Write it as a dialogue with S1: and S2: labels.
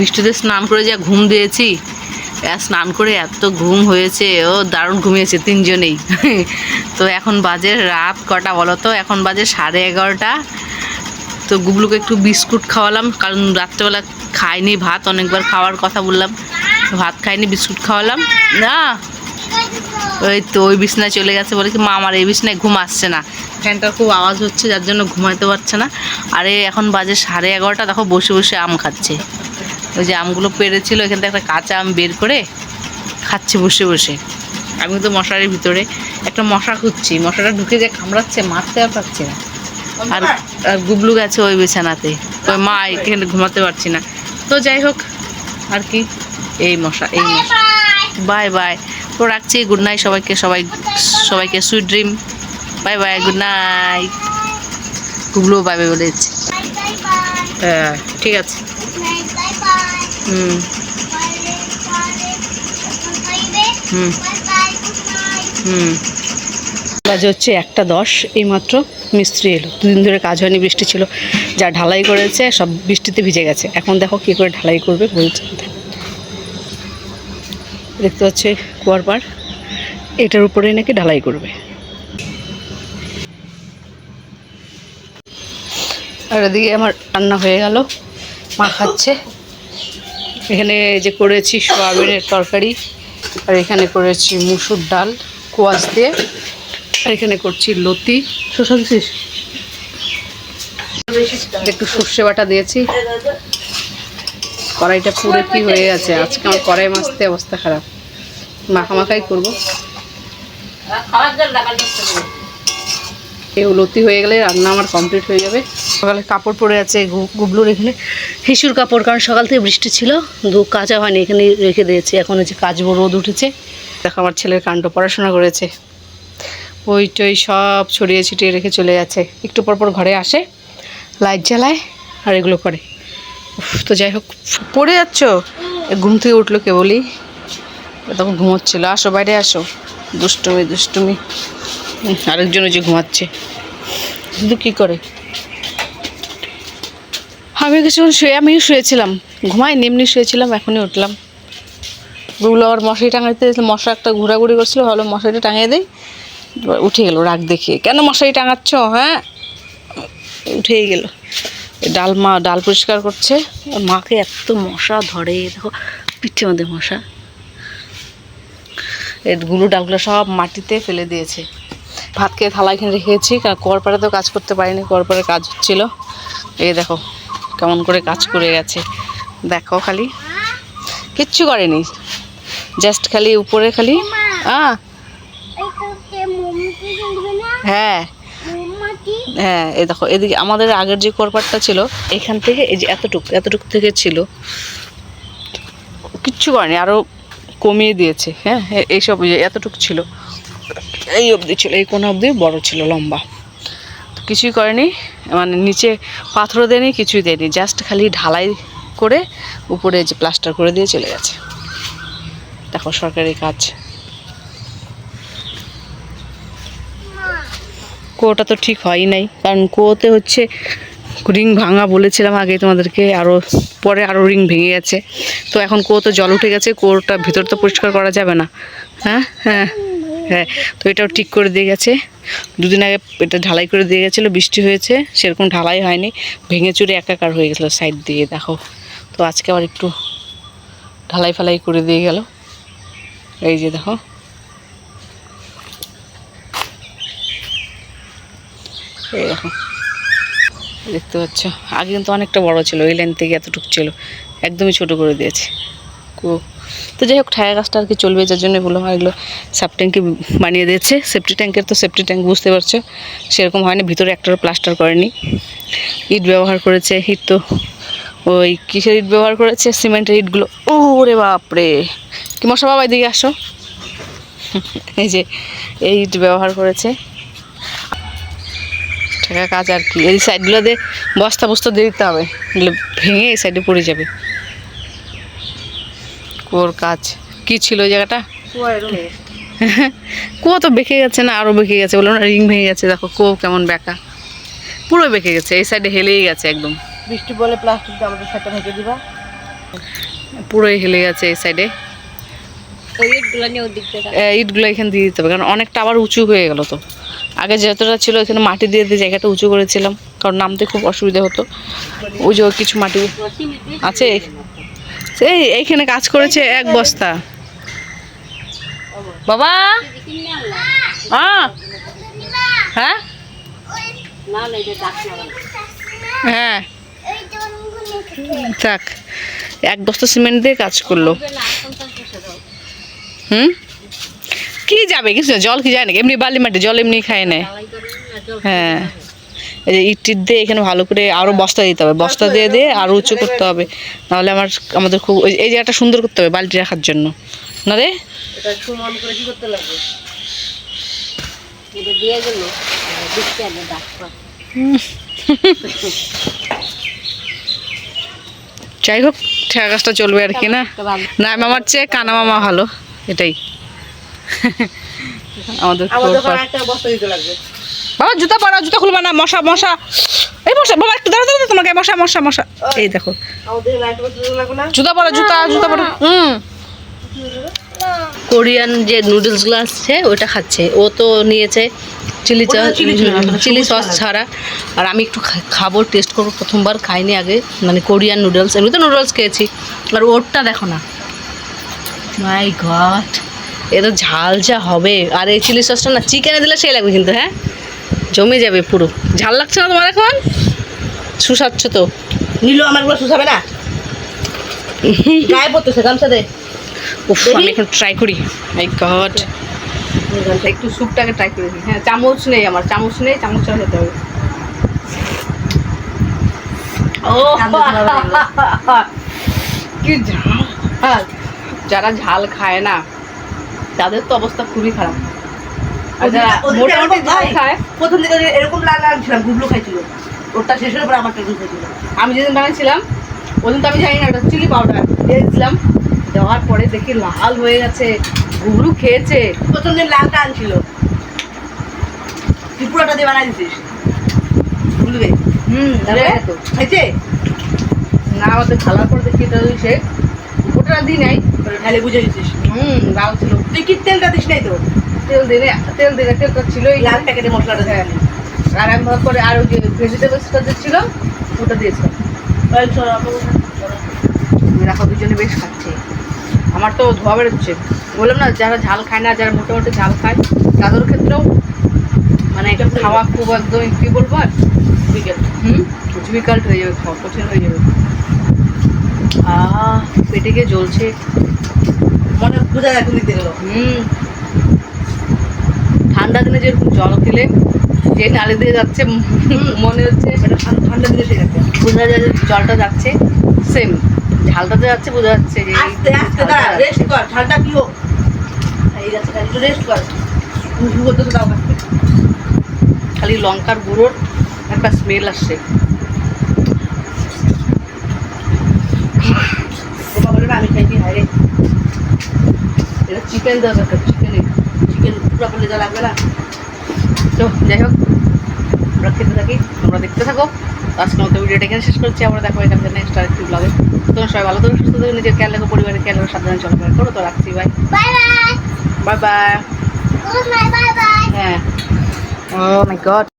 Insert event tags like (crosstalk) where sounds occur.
S1: বৃষ্টিতে স্নান করে যা ঘুম দিয়েছি। স্নান করে এত ঘুম হয়েছে, ও দারুণ ঘুমিয়েছে তিনজনেই। (laughs) তো এখন বাজে রাত কটা বলো তো? এখন বাজে সাড়ে এগারোটা। তো গুবলুকে একটু বিস্কুট খাওয়ালাম, কারণ রাত্রেবেলা খাইনি ভাত, অনেকবার খাওয়ার কথা বললাম। ভাত খাইনি, বিস্কুট খাওয়ালাম। না, ওই তো ওই বিছনায় চলে গেছে বলে কি, মা, আমার এই বিছনায় ঘুম আসছে না। ফ্যানটার খুব আওয়াজ হচ্ছে, যার জন্য ঘুমাইতে পারছে না। আরে, এখন বাজে সাড়ে এগারোটা, দেখো বসে বসে আম খাচ্ছে। ওই যে আমগুলো পেরেছিল এখান থেকে একটা কাঁচা আম বের করে খাচ্ছে বসে বসে। আমি তো মশারির ভিতরে একটা মশা খুঁজছি মশাটা ঢুকে যে কামড়াচ্ছে মারতে আর পারছি না। আর আর গুবলু গেছে ওই বিছানাতে। ওই মা এখানে ঘুমাতে পারছি না। তো যাই হোক আর কি এই মশা এই মশা। Bye bye. তো রাখছি গুড নাইট সবাইকে সবাই সবাইকে sweet dream bye bye good night Gublu bye bye বলে দিচ্ছে হ্যাঁ ঠিক আছে। হুম। হুম। হুম। বাজে হচ্ছে একটা দশ, এইমাত্র মিস্ত্রি এলো। দুদিন ধরে কাজ হয়নি, বৃষ্টি ছিল। যা ঢালাই করেছে, সব বৃষ্টিতে ভিজে গেছে। এখন দেখো কী করে ঢালাই করবে বলছে। দেখতে পাচ্ছে কুয়ার পাড়। এটার উপরে নাকি ঢালাই করবে। আর এদিকে আমার রান্না হয়ে গেল। মা খাচ্ছে। এখানে যে করেছি সোয়াবিনের তরকারি আর এখানে করেছি মুসুর ডাল কোয়াশ দিয়ে আর এখানে করছি লতি। শসা দিছিস? একটু সর্ষে বাটা দিয়েছি। কড়াইটা পুরো কি হয়ে গেছে আজকে আমার কড়াই মাছতে অবস্থা খারাপ। মাখামাখাই করব। এই লতি হয়ে গেলে রান্না আমার কমপ্লিট হয়ে যাবে। সকালে কাপড় পরে আছে গুবলুর এখানে। হিসুর কাপড়, কারণ সকাল থেকে বৃষ্টি ছিল দু কাঁচা হয়নি, এখানে রেখে দিয়েছি। এখন হচ্ছে কাচবো, রোদ উঠেছে। দেখো, আমার ছেলের কাণ্ড, পড়াশোনা করেছে। ওই টই সব ছড়িয়ে ছিটিয়ে রেখে চলে যাচ্ছে। একটু পর পর ঘরে আসে, লাইট জ্বালায় আর এগুলো করে। তো যাই হোক, পড়ে যাচ্ছ? ঘুম থেকে উঠল কেবলই। তখন ঘুমোচ্ছিল। আসো, বাইরে আসো। দুষ্টুমি দুষ্টুমি। আরেকজন যে ঘুমাচ্ছে। কিন্তু কী করে? আমি কিছুক্ষণ শুয়ে আমিও শুয়েছিলাম। ঘুমাইনি, এমনি শুয়েছিলাম, এখনই উঠলাম। গুগলো আবার মশারি টাঙাইতে মশা একটা ঘোরাঘুরি করছিল, ভালো মশারিটা টাঙিয়ে দেয় উঠে গেল, রাগ দেখিয়ে। কেন মশারি টাঙাচ্ছ হ্যাঁ? উঠেই গেল। ডাল মা ডাল পরিষ্কার করছে। মাকে এত মশা ধরে, দেখো পিঠে মধ্যে মশা। গুলো ডালগুলো সব মাটিতে ফেলে দিয়েছে। ভাত খেয়ে থালা এখানে রেখেছি করপাড়ে তো কাজ করতে পারিনি করপাড়ে কাজ হচ্ছিল। এই দেখো কেমন করে কাজ করে গেছে। দেখো খালি। কিচ্ছু করেনি। জাস্ট খালি উপরে খালি। আহ। হ্যাঁ। হ্যাঁ এই দেখো, এদিকে আমাদের আগের যে কোরপাটটা ছিল, এখান থেকে এই যে এতটুক এতটুক থেকে ছিল। কিচ্ছু করেনি আরও কমিয়ে দিয়েছে। হ্যাঁ এইসব এতটুক ছিল। এই অবধি ছিল, এই কোনো অবধি বড় ছিল, লম্বা। কিছুই করেনি মানে নিচে পাথরও দেয়নি, কিছুই দেয়নি জাস্ট খালি ঢালাই করে উপরে যে প্লাস্টার করে দিয়ে চলে গেছে। দেখো সরকারি কাজ। কুয়োটা তো ঠিক হয় নাই, কারণ কুয়োতে হচ্ছে রিং ভাঙা বলেছিলাম আগে তোমাদেরকে আরও পরে আরও রিং ভেঙে গেছে। তো এখন কুয়োতে জল উঠে গেছে, কুয়োটা ভিতর তো পরিষ্কার করা যাবে না। হ্যাঁ? হ্যাঁ। হ্যাঁ তো এটাও ঠিক করে দিয়ে গেছে। দুদিন আগে এটা ঢালাই করে দিয়ে গেছিল, বৃষ্টি হয়েছে, সেরকম ঢালাই হয়নি। ভেঙে চুরে একাকার হয়ে গেছিল সাইড দিয়ে, দেখো। তো আজকে আবার একটু ঢালাই ফালাই করে দিয়ে গেল। এই যে দেখো। এই দেখো। দেখতে পাচ্ছ? আগে কিন্তু অনেকটা বড় ছিল এই লাইন থেকে এতটুকু ছিল। একদমই ছোট করে দিয়েছে। কু তো যাই হোক, ঠায়া গাছটা আর কি চলবে, যার জন্য এগুলো আর এগুলো সাব ট্যাঙ্কি বানিয়ে দিয়েছে। সেফটি ট্যাঙ্কের তো সেফটি ট্যাঙ্ক বুঝতে পারছ, সেরকম হয়নি, ভিতরে একটারও প্লাস্টার করেনি। ইট ব্যবহার করেছে, ইট তো ওই কিসের ইট ব্যবহার করেছে? সিমেন্টের ইটগুলো। ও রে বাপরে! কি মশা বাবা, এদিকে আসো। এই যে, এই ইট ব্যবহার করেছে। টাকা কাজ আর কি। এই সাইডগুলো দিয়ে বস্তা বস্তা দিয়ে দিতে হবে ভেঙে এই সাইডে পড়ে যাবে। কুয়োর কাজ। কি ছিল ওই জায়গাটা? (laughs) কুয়ো তো বেঁকে গেছে না আরও বেঁকে গেছে বললাম না রিং ভেঙে গেছে। দেখো কুয়ো কেমন বেঁকা। পুরো বেঁকে গেছে এই সাইডে হেলেই গেছে একদম।
S2: বৃষ্টি বলে প্লাস্টিক আমাদের সাথে ঢেকে দিবা।
S1: পুরোই হেলে গেছে এই সাইডে
S2: ইটগুলো নিয়ে
S1: ইটগুলো এখানে দিয়ে দিতে হবে কারণ অনেকটা আবার উঁচু হয়ে গেল তো। আগে যতটা ছিল এখানে মাটি দিয়ে দিয়ে জায়গাটা উঁচু করেছিলাম কারণ নামতে খুব অসুবিধা হতো। ওই যে কিছু মাটি আছে এই এইখানে কাজ করেছে এক বস্তা। বাবা? হ্যাঁ?
S2: না না না
S1: হ্যাঁ। থাক এক বস্তা সিমেন্ট দিয়ে কাজ করল। হুম? কি যাবে? কিছু না, জল কি যায় নাকি? এমনি বালি মাটি জল এমনি খায় নেয় হ্যাঁ। এই যে ইট টিট দিয়ে এখানে ভালো করে আরও বস্তা দিতে হবে। বস্তা দিয়ে দিয়ে আরও উঁচু করতে হবে। নাহলে আমার আমাদের খুব এই জায়গাটা সুন্দর করতে হবে বালতি রাখার জন্য। না রে? যাই হোক ঠেকা গাছটা চলবে আর কি না? না মামার চেয়ে কানা মামা ভালো এটাই। আমাদের বাবা জুতা পরা জুতা খুলবা না মশা মশা। এই মশা বাবা একটু দাঁড়া দাঁড়া তোমাকে মশা মশা মশা। এই দেখো। জুতা পরা জুতা জুতা পরা। হুম।
S2: কোরিয়ান যে নুডলস নুডলসগুলো আসছে ওটা খাচ্ছে। ও তো নিয়েছে চিলি চিলি সস ছাড়া। আর আমি একটু খাব টেস্ট করব প্রথমবার খাইনি আগে। মানে কোরিয়ান নুডলস এমনি তো নুডলস খেয়েছি। আর ওরটা দেখো না। মাই গড এ তো ঝাল যা হবে। আর এই চিলি সসটা না চিকেনে দিলে সেই লাগবে কিন্তু হ্যাঁ? জমে যাবে পুরো। ঝাল লাগছে না তোমার এখন? সুস্বাচ্ছ তো।
S3: নিলো আমারগুলো শুষাবে না? (laughs) গায়ে পড়তেছে গামছা দে।
S1: উফ আমি এখন ট্রাই করি। মাই গড একটু স্যুপটাকে ট্রাই করে দিই। হ্যাঁ চামচ নেই আমার চামচ নেই চামচ ছাড়া খেতে হবে। ও কি ঝাল। যারা ঝাল খায় না তাদের তো অবস্থা খুবই খারাপ।
S3: প্রথম দিকে এরকম লাল লাল ছিলাম গুগলো খাইছিল। ওটা শেষ হয়ে পরে আমার টেবিল খাইছিল
S1: আমি যেদিন বানাইছিলাম ওদিন তো আমি জানি না ওটা চিলি পাউডার দিয়েছিলাম দেওয়ার পরে দেখি লাল হয়ে গেছে গুগলু খেয়েছে।
S3: প্রথম দিন লালটা আনছিল। তুই পুরোটা দিয়ে বানাই দিছিস? বুঝবে
S1: হুম
S3: খাইছে?
S1: না আমাদের খালার পর দেখি এটা সে ওটা দিই নাই।
S3: ঢালে বুঝে দিছিস
S1: হুম লাল ছিল।
S3: তুই কি তেলটা দিস নাই তো?
S1: তেল দিনে তেল দিনে তেলটা ছিল
S3: লাল প্যাকেটে মশলাটা
S1: হ্যাঁ।
S3: দেয়
S1: আর আমি ভাগ করে আর ওই যে ভেজিটেবলসটা যে ছিল ওটা দিয়েছিলাম দেখো দুজনে বেশ খাচ্ছে। আমার তো ধোয়া বেরোচ্ছে। বললাম না যারা ঝাল খায় না যারা মোটামুটি ঝাল খায় তাদের ক্ষেত্রেও মানে এটা খাওয়া খুব একদম কি বলব আর? হুম? ডিফিকাল্ট হয়ে যাবে খাওয়া কঠিন হয়ে যাবে। আহ পেটে গিয়ে জ্বলছে।
S3: মনে বোঝা যায় দিতে গেল।
S1: হুম। ঠান্ডা দিনে যেরকম জল খেলে যে নালে দিয়ে যাচ্ছে মনে হচ্ছে
S3: এটা ঠান্ডা- দিনে রাখবে
S1: বোঝা যায় যে জলটা যাচ্ছে সেম ঝালটাতে যাচ্ছে বোঝা যাচ্ছে যে
S3: আস্তে আস্তে দাঁড়া রেস্ট কর ঠান্ডা কি হোক? এই যাচ্ছে একটু রেস্ট কর। দাও
S1: খালি লঙ্কার গুঁড়োর একটা স্মেল আসছে।
S3: আমি খাইছি হায় রে।
S1: এটা চিকেন দেওয়া দরকার। চিকেনে
S3: চিকেন পুরো করলে যা লাগবে না।
S1: তো যাই হোক আমরা খেতে থাকি তোমরা দেখতে থাকো। তো আজকের মতো ভিডিওটা এখানে শেষ করছি। আমরা দেখো এখানে নেক্সট আরেকটি ব্লগে তোমরা সবাই ভালো থাকো সুস্থ থাকো নিজের খেয়াল রাখো পরিবারের খেয়াল রাখো সাবধানে চলাফেরা করো। তো রাখছি বাই. Bye bye
S4: bye.
S1: হ্যাঁ। ও মাই গড